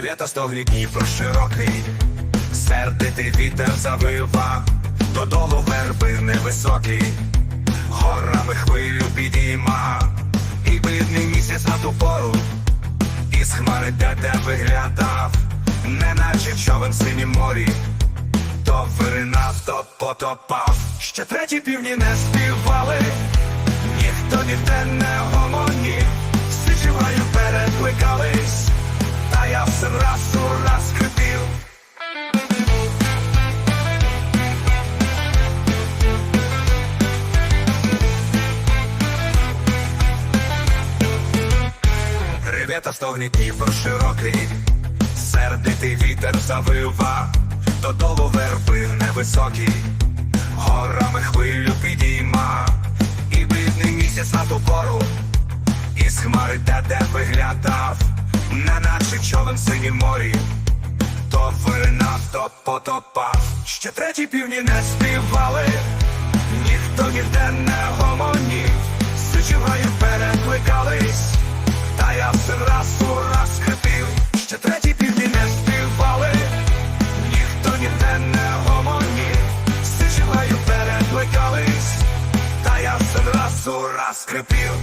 та стогні Дніпро широкий, сердитий вітер завива, додолу верби невисокі, горами хвилю підійма, і бідний місяць на ту пору, із хмари де де виглядав, неначе човен в синім морі, то виринав, то потопав. Ще треті півні не співали, ніхто ніде не Ревета стогні Дніпро широкий, сердитий вітер завива, додолу верби невисокі, горами хвилю підійма, і бідний місяць на ту пору, із хмари де де виглядав, неначе човен в синім морі, то виринав, то потопав. Ще треті півні не співали, ніхто ніде не гомонів, Crepil.